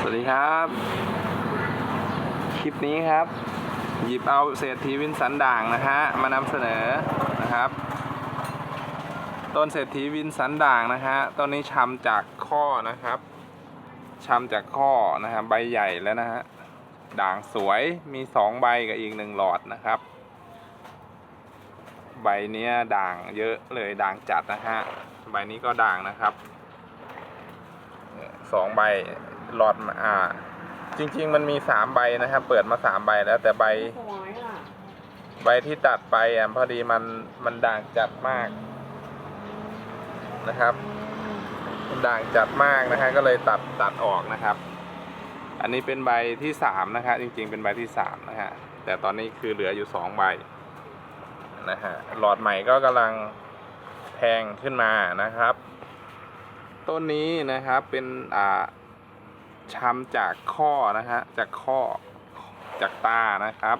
สวัสดีครับ คลิปนี้ครับ หยิบเอาเศรษฐีวินสันด่างนะฮะมานำเสนอนะครับ ต้นเศรษฐีวินสันด่างนะฮะต้นนี้ชำจากข้อนะครับชำจากข้อนะฮะใบใหญ่แล้วนะฮะด่างสวยมีสองใบกับอีกหนึ่งหลอดนะครับ ใบเนี้ยด่างเยอะเลยด่างจัดนะฮะใบนี้ก็ด่างนะครับสองใบ หลอดมาอ่า จริง ๆ มันมีสามใบนะครับ เปิดมาสามใบแล้ว แต่ใบ สวยอะใบที่ตัดไปอะพอดีมันมันด่างจัดมากนะครับมันด่างจัดมากนะฮะก็เลยตัดตัดออกนะครับ อันนี้เป็นใบที่สามนะฮะจริง ๆ เป็นใบที่สามนะฮะแต่ตอนนี้คือเหลืออยู่สองใบนะฮะหลอดใหม่ก็กำลังแพงขึ้นมานะครับ ต้นนี้นะครับเป็นอ่า ช้ำจากข้อนะฮะจากข้อจากตานะครับ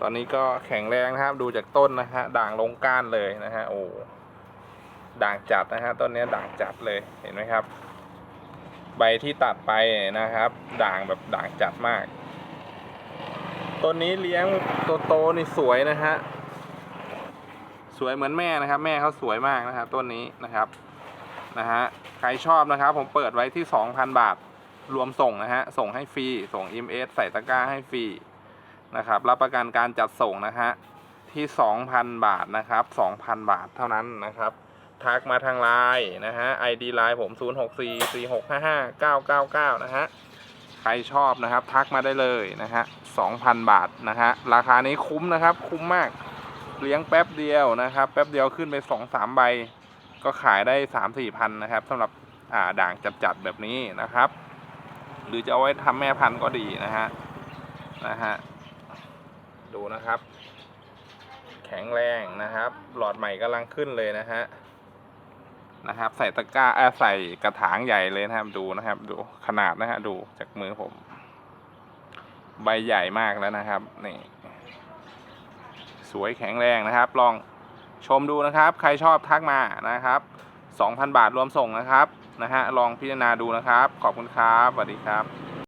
ตอนนี้ก็แข็งแรงนะครับ ดูจากต้นนะฮะด่างลงก้านเลยนะฮะโอ้ด่างจัดนะฮะต้นนี้ด่างจัดเลยเห็นไหมครับ ใบที่ตัดไปนะครับ ด่างแบบด่างจัดมากต้นนี้เลี้ยงโตๆนี่สวยนะฮะสวยเหมือนแม่นะครับ แม่เขาสวยมากนะครับต้นนี้นะครับ นะฮะใครชอบนะครับ ผมเปิดไว้ที่ 2,000 บาท รวมส่งนะฮะ ส่งให้ฟรี ส่ง MS ใส่ตะกร้าให้ฟรีนะครับ รับประกันการจัดส่งนะฮะ ที่ 2,000 บาทนะครับ 2,000 บาทเท่านั้นนะครับ ทักมาทางไลน์นะฮะ ID ไลน์ผม 0644655999 นะฮะ ใครชอบนะครับ ทักมาได้เลยนะฮะ 2,000 บาทนะฮะ ราคานี้คุ้มนะครับ คุ้มมาก เลี้ยงแป๊บเดียวนะครับ แป๊บเดียวขึ้นไป 2-3 ใบ ก็ขายได้3-4พันนะครับสำหรับด่างจัดๆแบบนี้นะครับ หรือจะเอาไว้ทำแม่พันธุ์ก็ดีนะฮะนะฮะดูนะครับ แข็งแรงนะครับ หลอดใหม่กำลังขึ้นเลยนะฮะนะครับ ใส่ตะกร้าอ่อใส่กระถางใหญ่เลยนะครับดูนะครับ ดูขนาดนะฮะดูจากมือผม ใบใหญ่มากแล้วนะครับนี่สวยแข็งแรงนะครับ ลอง ชมดูนะครับ ใครชอบทักมานะครับ 2,000 บาทรวมส่งนะครับนะฮะลองพิจารณาดูนะครับ ขอบคุณครับสวัสดีครับ